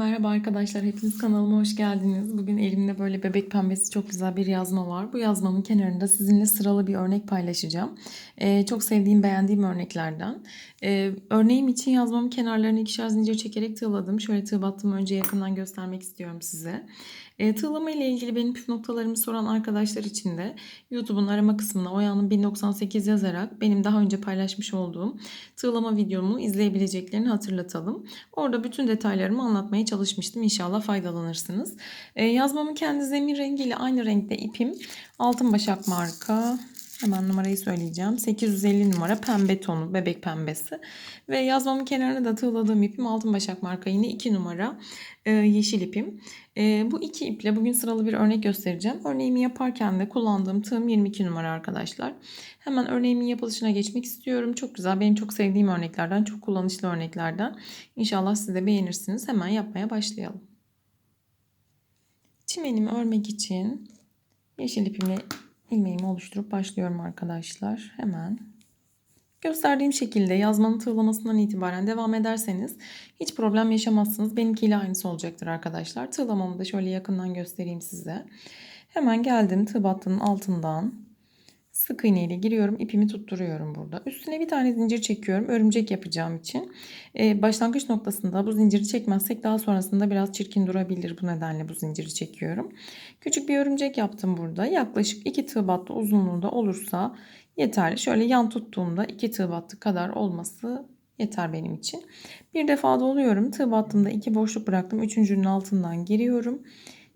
Merhaba arkadaşlar, hepiniz kanalıma hoş geldiniz. Bugün elimde böyle bebek pembesi çok güzel bir yazma var. Bu yazmamın kenarında sizinle sıralı bir örnek paylaşacağım. Ee, çok sevdiğim, beğendiğim örneklerden. Ee, örneğim için yazmamın kenarlarını ikişer zincir çekerek tığladım. Şöyle tığ battığımı önce yakından göstermek istiyorum size. E, tığlama ile ilgili benim püf noktalarımı soran arkadaşlar için de YouTube'un arama kısmına Oya'nın 1098 yazarak benim daha önce paylaşmış olduğum tığlama videomu izleyebileceklerini hatırlatalım. Orada bütün detaylarımı anlatmaya çalışmıştım. İnşallah faydalanırsınız. E, yazmamın kendi zemin rengiyle aynı renkte ipim. Altın Başak marka. Hemen numarayı söyleyeceğim. 850 numara pembe tonu, bebek pembesi. Ve yazmamın kenarına da tığladığım ipim Altın Başak marka yine 2 numara e, yeşil ipim. E, bu iki iple bugün sıralı bir örnek göstereceğim. Örneğimi yaparken de kullandığım tığım 22 numara arkadaşlar. Hemen örneğimin yapılışına geçmek istiyorum. Çok güzel. Benim çok sevdiğim örneklerden, çok kullanışlı örneklerden. İnşallah siz de beğenirsiniz. Hemen yapmaya başlayalım. Çimenimi örmek için yeşil ipimle ilmeğimi oluşturup başlıyorum arkadaşlar. Hemen gösterdiğim şekilde yazmanın tığlamasından itibaren devam ederseniz hiç problem yaşamazsınız. Benimkiyle aynısı olacaktır arkadaşlar. Tığlamamı da şöyle yakından göstereyim size. Hemen geldim tığ battının altından sık iğne ile giriyorum. ipimi tutturuyorum burada. Üstüne bir tane zincir çekiyorum. Örümcek yapacağım için. Ee, başlangıç noktasında bu zinciri çekmezsek daha sonrasında biraz çirkin durabilir. Bu nedenle bu zinciri çekiyorum. Küçük bir örümcek yaptım burada. Yaklaşık 2 tığ battı uzunluğunda olursa yeterli. Şöyle yan tuttuğumda 2 tığ battı kadar olması yeter benim için. Bir defa doluyorum. Tığ battığımda 2 boşluk bıraktım. Üçüncünün altından giriyorum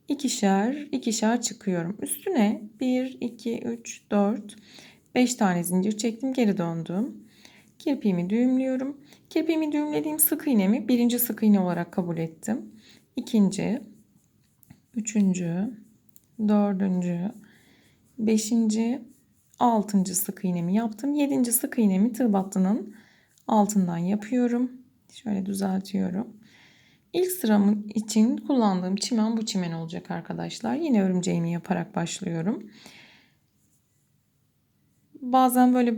ikişer ikişer çıkıyorum. Üstüne 1, 2, 3, 4, 5 tane zincir çektim. Geri döndüm. Kirpiğimi düğümlüyorum. Kirpiğimi düğümlediğim sık iğnemi birinci sık iğne olarak kabul ettim. İkinci, üçüncü, dördüncü, beşinci, altıncı sık iğnemi yaptım. Yedinci sık iğnemi tığ battının altından yapıyorum. Şöyle düzeltiyorum. İlk sıramın için kullandığım çimen bu çimen olacak arkadaşlar. Yine örümceğimi yaparak başlıyorum. Bazen böyle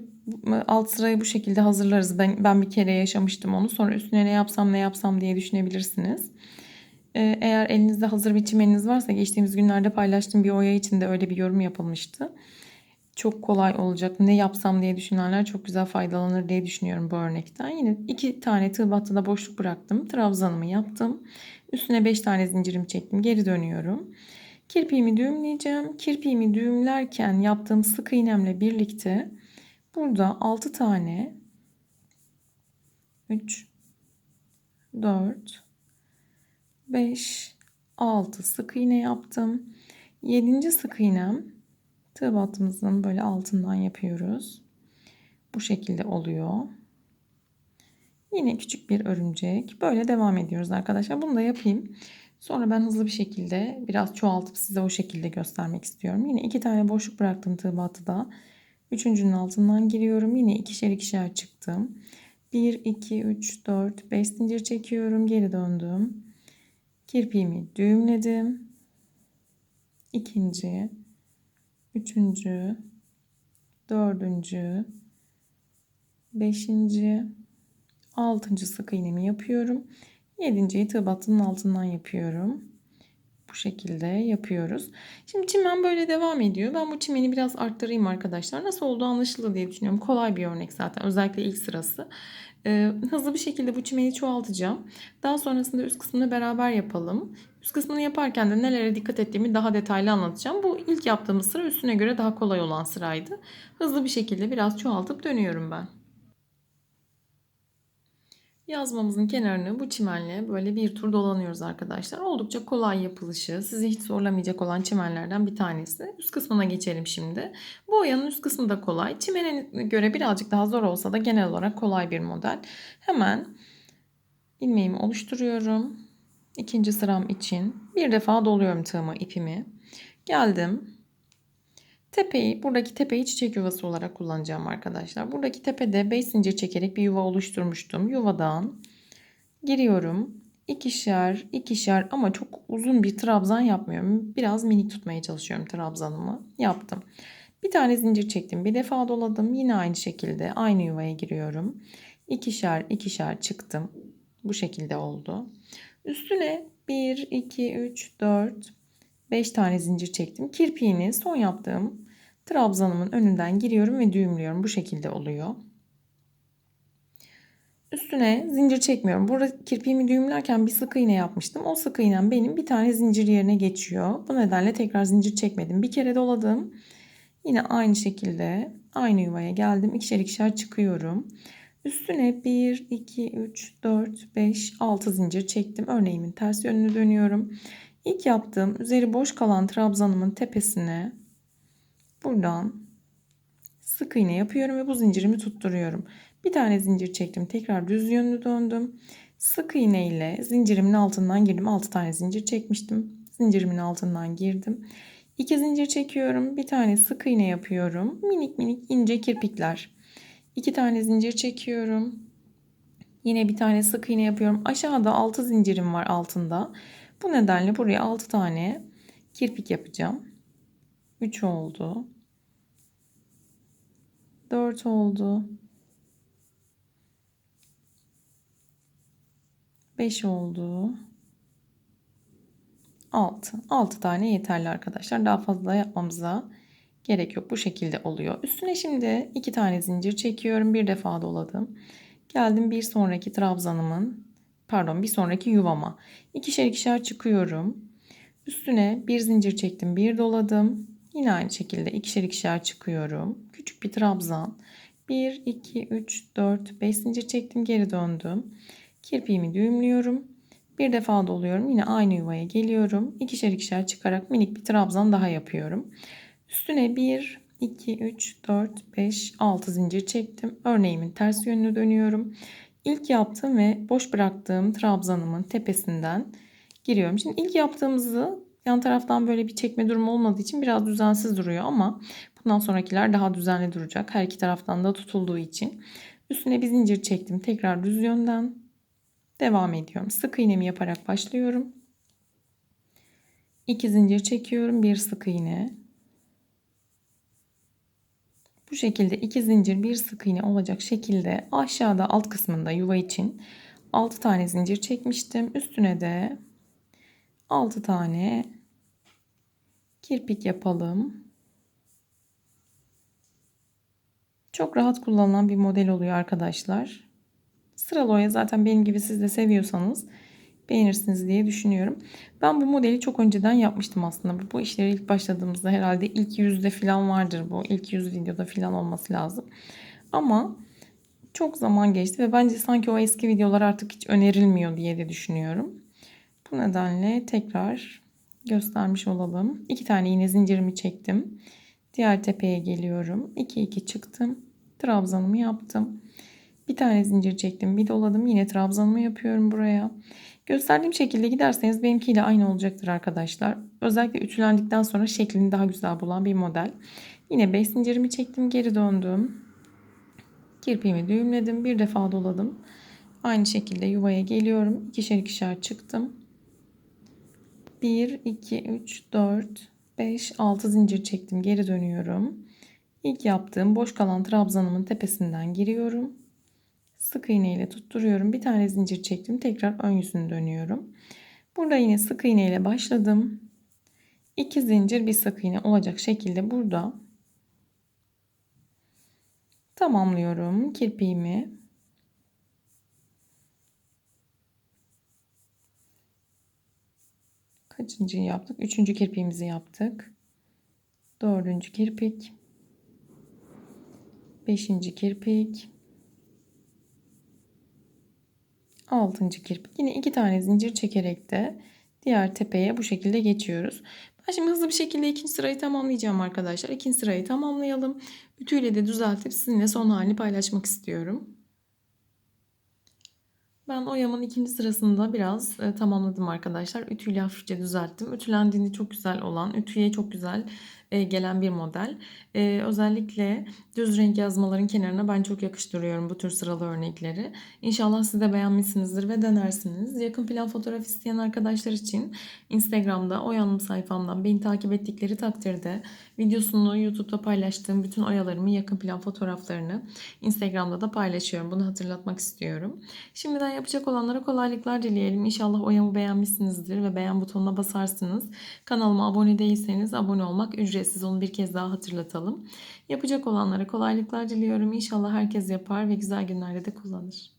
alt sırayı bu şekilde hazırlarız. Ben, ben bir kere yaşamıştım onu. Sonra üstüne ne yapsam ne yapsam diye düşünebilirsiniz. Ee, eğer elinizde hazır bir çimeniniz varsa geçtiğimiz günlerde paylaştığım bir oya için de öyle bir yorum yapılmıştı çok kolay olacak. Ne yapsam diye düşünenler çok güzel faydalanır diye düşünüyorum bu örnekten. Yine iki tane tığ battıda boşluk bıraktım. Trabzanımı yaptım. Üstüne beş tane zincirimi çektim. Geri dönüyorum. Kirpiğimi düğümleyeceğim. Kirpiğimi düğümlerken yaptığım sık iğnemle birlikte burada 6 tane 3 4 5 6 sık iğne yaptım. 7. sık iğnem Tığ battığımızın böyle altından yapıyoruz. Bu şekilde oluyor. Yine küçük bir örümcek. Böyle devam ediyoruz arkadaşlar. Bunu da yapayım. Sonra ben hızlı bir şekilde biraz çoğaltıp size o şekilde göstermek istiyorum. Yine iki tane boşluk bıraktım tığ battıda. Üçüncünün altından giriyorum. Yine ikişer ikişer çıktım. 1, 2, 3, 4, 5 zincir çekiyorum. Geri döndüm. Kirpiğimi düğümledim. İkinci, üçüncü, dördüncü, beşinci, altıncı sık iğnemi yapıyorum. Yedinciyi tığ battının altından yapıyorum. Bu şekilde yapıyoruz. Şimdi çimen böyle devam ediyor. Ben bu çimeni biraz arttırayım arkadaşlar. Nasıl olduğu anlaşıldı diye düşünüyorum. Kolay bir örnek zaten. Özellikle ilk sırası. Ee, hızlı bir şekilde bu çimeni çoğaltacağım. Daha sonrasında üst kısmını beraber yapalım. Üst kısmını yaparken de nelere dikkat ettiğimi daha detaylı anlatacağım. Bu ilk yaptığımız sıra üstüne göre daha kolay olan sıraydı. Hızlı bir şekilde biraz çoğaltıp dönüyorum ben. Yazmamızın kenarını bu çimenle böyle bir tur dolanıyoruz arkadaşlar. Oldukça kolay yapılışı, sizi hiç zorlamayacak olan çimenlerden bir tanesi. Üst kısmına geçelim şimdi. Bu oyanın üst kısmı da kolay. Çimene göre birazcık daha zor olsa da genel olarak kolay bir model. Hemen ilmeğimi oluşturuyorum. İkinci sıram için bir defa doluyorum tığımı ipimi. Geldim. Tepeyi, buradaki tepeyi çiçek yuvası olarak kullanacağım arkadaşlar. Buradaki tepede 5 zincir çekerek bir yuva oluşturmuştum. Yuvadan giriyorum. İkişer, ikişer ama çok uzun bir trabzan yapmıyorum. Biraz minik tutmaya çalışıyorum trabzanımı. Yaptım. Bir tane zincir çektim. Bir defa doladım. Yine aynı şekilde aynı yuvaya giriyorum. İkişer, ikişer çıktım. Bu şekilde oldu. Üstüne 1, 2, 3, 4, 5 tane zincir çektim. Kirpiğini son yaptığım trabzanımın önünden giriyorum ve düğümlüyorum. Bu şekilde oluyor. Üstüne zincir çekmiyorum. Burada kirpiğimi düğümlerken bir sık iğne yapmıştım. O sık iğnem benim bir tane zincir yerine geçiyor. Bu nedenle tekrar zincir çekmedim. Bir kere doladım. Yine aynı şekilde aynı yuvaya geldim. İkişer ikişer çıkıyorum. Üstüne 1, 2, 3, 4, 5, 6 zincir çektim. Örneğimin ters yönünü dönüyorum. İlk yaptığım üzeri boş kalan trabzanımın tepesine buradan sık iğne yapıyorum ve bu zincirimi tutturuyorum. Bir tane zincir çektim. Tekrar düz yönlü döndüm. Sık iğne ile zincirimin altından girdim. 6 tane zincir çekmiştim. Zincirimin altından girdim. 2 zincir çekiyorum. Bir tane sık iğne yapıyorum. Minik minik ince kirpikler. 2 tane zincir çekiyorum. Yine bir tane sık iğne yapıyorum. Aşağıda 6 zincirim var altında. Bu nedenle buraya 6 tane kirpik yapacağım. 3 oldu. 4 oldu. 5 oldu. 6. 6 tane yeterli arkadaşlar. Daha fazla yapmamıza gerek yok. Bu şekilde oluyor. Üstüne şimdi 2 tane zincir çekiyorum. Bir defa doladım. Geldim bir sonraki trabzanımın pardon bir sonraki yuvama. İkişer ikişer çıkıyorum. Üstüne bir zincir çektim. Bir doladım. Yine aynı şekilde ikişer ikişer çıkıyorum. Küçük bir trabzan. 1, 2, 3, 4, 5 zincir çektim. Geri döndüm. Kirpiğimi düğümlüyorum. Bir defa doluyorum. Yine aynı yuvaya geliyorum. İkişer ikişer çıkarak minik bir trabzan daha yapıyorum. Üstüne 1, 2, 3, 4, 5, 6 zincir çektim. Örneğimin ters yönünü dönüyorum. İlk yaptığım ve boş bıraktığım trabzanımın tepesinden giriyorum. Şimdi ilk yaptığımızı yan taraftan böyle bir çekme durumu olmadığı için biraz düzensiz duruyor ama bundan sonrakiler daha düzenli duracak. Her iki taraftan da tutulduğu için. Üstüne bir zincir çektim. Tekrar düz yönden Devam ediyorum. Sık iğnemi yaparak başlıyorum. 2 zincir çekiyorum. Bir sık iğne. Bu şekilde iki zincir bir sık iğne olacak şekilde aşağıda alt kısmında yuva için 6 tane zincir çekmiştim. Üstüne de 6 tane kirpik yapalım. Çok rahat kullanılan bir model oluyor arkadaşlar. Sıralı oya zaten benim gibi siz de seviyorsanız beğenirsiniz diye düşünüyorum. Ben bu modeli çok önceden yapmıştım aslında. Bu işlere ilk başladığımızda herhalde ilk yüzde falan vardır bu. İlk yüz videoda falan olması lazım. Ama çok zaman geçti ve bence sanki o eski videolar artık hiç önerilmiyor diye de düşünüyorum. Bu nedenle tekrar göstermiş olalım. İki tane yine zincirimi çektim. Diğer tepeye geliyorum. 2 2 çıktım. Trabzanımı yaptım. Bir tane zincir çektim. Bir doladım. Yine trabzanımı yapıyorum buraya. Gösterdiğim şekilde giderseniz benimkiyle aynı olacaktır arkadaşlar. Özellikle ütülendikten sonra şeklini daha güzel bulan bir model. Yine 5 zincirimi çektim. Geri döndüm. Kirpiğimi düğümledim. Bir defa doladım. Aynı şekilde yuvaya geliyorum. İkişer ikişer çıktım. 1, 2, 3, 4, 5, 6 zincir çektim. Geri dönüyorum. İlk yaptığım boş kalan trabzanımın tepesinden giriyorum. Sık iğne ile tutturuyorum. Bir tane zincir çektim. Tekrar ön yüzünü dönüyorum. Burada yine sık iğne ile başladım. İki zincir bir sık iğne olacak şekilde burada tamamlıyorum kirpiğimi. Kaçıncıyı yaptık? Üçüncü kirpiğimizi yaptık. Dördüncü kirpik. Beşinci kirpik. Altıncı kirpik. Yine iki tane zincir çekerek de diğer tepeye bu şekilde geçiyoruz. Ben şimdi hızlı bir şekilde ikinci sırayı tamamlayacağım arkadaşlar. İkinci sırayı tamamlayalım. Ütüyle de düzeltip sizinle son halini paylaşmak istiyorum. Ben oyamın ikinci sırasında biraz e, tamamladım arkadaşlar. Ütüyle hafifçe düzelttim. Ütülendiğinde çok güzel olan, ütüye çok güzel e, gelen bir model. E, özellikle düz renk yazmaların kenarına ben çok yakıştırıyorum bu tür sıralı örnekleri. İnşallah siz de beğenmişsinizdir ve denersiniz. Yakın plan fotoğraf isteyen arkadaşlar için Instagram'da Oyanım sayfamdan beni takip ettikleri takdirde videosunu YouTube'da paylaştığım bütün oyalarımı yakın plan fotoğraflarını Instagram'da da paylaşıyorum. Bunu hatırlatmak istiyorum. Şimdiden yapacak olanlara kolaylıklar dileyelim. İnşallah oyamı beğenmişsinizdir ve beğen butonuna basarsınız. Kanalıma abone değilseniz abone olmak ücretsiz. Onu bir kez daha hatırlatalım. Yapacak olanlara kolaylıklar diliyorum. İnşallah herkes yapar ve güzel günlerde de kullanır.